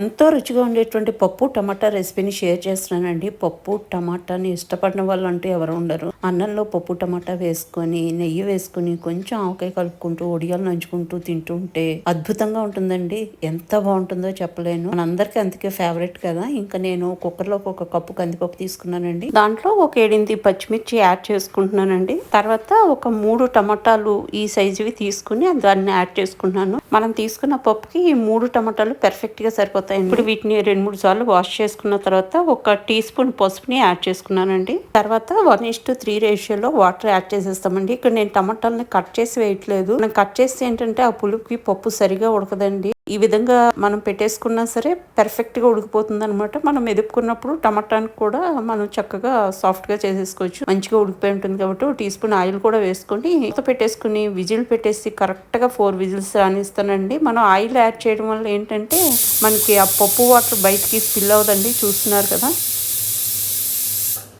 ఎంతో రుచిగా ఉండేటువంటి పప్పు టమాటా రెసిపీని షేర్ చేస్తున్నానండి. పప్పు టమాటాని ఇష్టపడిన వాళ్ళు అంటూ ఎవరు ఉండరు. అన్నంలో పప్పు టమాటా వేసుకొని నెయ్యి వేసుకొని కొంచెం ఆవకాయ కలుపుకుంటూ ఒడియాలు నంచుకుంటూ తింటుంటే అద్భుతంగా ఉంటుందండి. ఎంత బాగుంటుందో చెప్పలేను. మనందరికీ అందుకే ఫేవరెట్ కదా. ఇంకా నేను కుక్కర్లో ఒక కప్పు కందిపప్పు తీసుకున్నానండి. దాంట్లో ఒక ఏడింది పచ్చిమిర్చి యాడ్ చేసుకుంటున్నానండి. తర్వాత ఒక మూడు టమాటాలు ఈ సైజువి తీసుకుని దాన్ని యాడ్ చేసుకున్నాను. మనం తీసుకున్న పప్పుకి ఈ మూడు టమాటాలు పెర్ఫెక్ట్గా సరిపోతాయి ఇప్పుడు వీటిని రెండు మూడు సార్లు వాష్ చేసుకున్న తర్వాత ఒక టీ స్పూన్ పసుపుని యాడ్ చేసుకున్నానండి. తర్వాత వన్ ఇస్ టు త్రీ రేషియోలో వాటర్ యాడ్ చేసేస్తామండి. ఇక్కడ నేను టమాటాలని కట్ చేసి వేయట్లేదు. మనం కట్ చేస్తే ఏంటంటే ఆ పులుపుకి పప్పు సరిగా ఉడకదండి. ఈ విధంగా మనం పెట్టేసుకున్నా సరే పెర్ఫెక్ట్గా ఉడికిపోతుంది అనమాట మనం ఎదుపుకున్నప్పుడు టమాటానికి కూడా మనం చక్కగా సాఫ్ట్గా చేసేసుకోవచ్చు. మంచిగా ఉడికిపోయి ఉంటుంది కాబట్టి ఒక టీ స్పూన్ ఆయిల్ కూడా వేసుకొని మూత పెట్టేసుకుని విజిల్ పెట్టేసి కరెక్ట్గా ఫోర్ విజిల్స్ రానిస్తానండి. మనం ఆయిల్ యాడ్ చేయడం వల్ల ఏంటంటే మనకి ఆ పప్పు వాటర్ బయటికి స్పిల్ అవ్వదండి. చూస్తున్నారు కదా?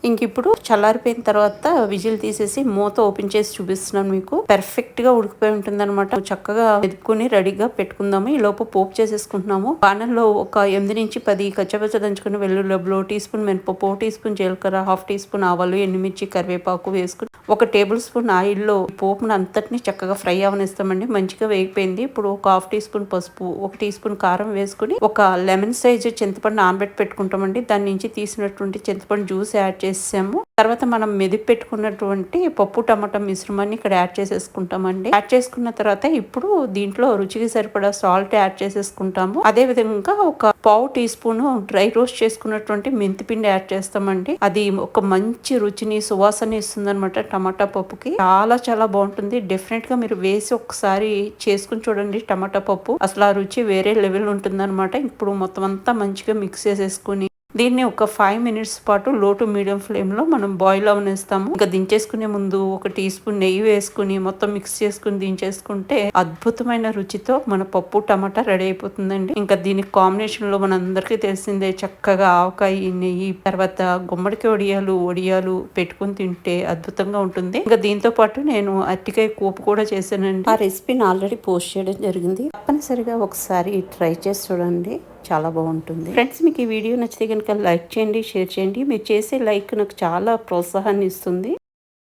ఇంక ఇప్పుడు చల్లారిపోయిన తర్వాత విజిల్ తీసేసి మూత ఓపెన్ చేసి చూపిస్తున్నాను మీకు. పెర్ఫెక్ట్గా ఉడికిపోయి ఉంటుంది అనమాట చక్కగా ఎదుపుకుని రెడీగా పెట్టుకుందాము. ఈ లోపు పోపు చేసేసుకుంటున్నాము. పానంలో ఒక ఎనిమిది నుంచి పది కచ్చపచ్చ దంచుకున్న వెల్లుల్లి టీ స్పూన్ మినపప్పు టీ స్పూన్ జీలకర్ర హాఫ్ టీ స్పూన్ ఆవాలు ఎండుమిర్చి కరివేపాకు వేసుకుని ఒక టేబుల్ స్పూన్ ఆయిల్లో పోపును అంతటిని చక్కగా ఫ్రై అవనిస్తామండి. మంచిగా వేగిపోయింది. ఇప్పుడు ఒక హాఫ్ టీ స్పూన్ పసుపు ఒక టీ స్పూన్ కారం వేసుకుని ఒక లెమన్ సైజ్ చింతపండు నానబెట్టి పెట్టుకుంటామండి. దాని నుంచి తీసినటువంటి చింతపండు జ్యూస్ యాడ్ చేసి చేసాము తర్వాత మనం మెదిపి పెట్టుకున్నటువంటి పప్పు టమాటా మిశ్రమాన్ని ఇక్కడ యాడ్ చేసేసుకుంటామండి. యాడ్ చేసుకున్న తర్వాత ఇప్పుడు దీంట్లో రుచికి సరిపడా సాల్ట్ యాడ్ చేసేసుకుంటాము. అదే విధంగా ఒక పావు టీ స్పూన్ డ్రై రోస్ట్ చేసుకున్నటువంటి మెంతి పిండి యాడ్ చేస్తామండి. అది ఒక మంచి రుచిని సువాసన ఇస్తుంది అనమాట టమాటా పప్పుకి. చాలా చాలా బాగుంటుంది. డెఫినెట్గా మీరు వేసి ఒకసారి చేసుకుని చూడండి టమాటా పప్పు. అసలు ఆ రుచి వేరే లెవెల్ ఉంటుంది అనమాట ఇప్పుడు మొత్తం అంతా మంచిగా మిక్స్ చేసేసుకుని దీన్ని ఒక ఫైవ్ మినిట్స్ పాటు లో టు మీడియం ఫ్లేమ్లో మనం బాయిల్ అవనేస్తాము. ఇంకా దించేసుకునే ముందు ఒక టీ స్పూన్ నెయ్యి వేసుకుని మొత్తం మిక్స్ చేసుకుని దించేసుకుంటే అద్భుతమైన రుచితో మన పప్పు టమాటా రెడీ అయిపోతుందండి. ఇంకా దీనికి కాంబినేషన్లో మన అందరికీ తెలిసిందే చక్కగా ఆవకాయ నెయ్యి తర్వాత గుమ్మడికి వడియాలు వడియాలు పెట్టుకుని తింటే అద్భుతంగా ఉంటుంది. ఇంకా దీంతో పాటు నేను అట్టికాయ కూపు కూడా చేశానండి. ఆ రెసిపీని ఆల్రెడీ పోస్ట్ చేయడం జరిగింది. తప్పనిసరిగా ఒకసారి ట్రై చేసి చూడండి. చాలా బాగుంటుంది. ఫ్రెండ్స్ మీకు ఈ వీడియో నచ్చితే కనుక లైక్ చేయండి షేర్ చేయండి. మీరు చేసే లైక్ నాకు చాలా ప్రోత్సాహాన్ని ఇస్తుంది.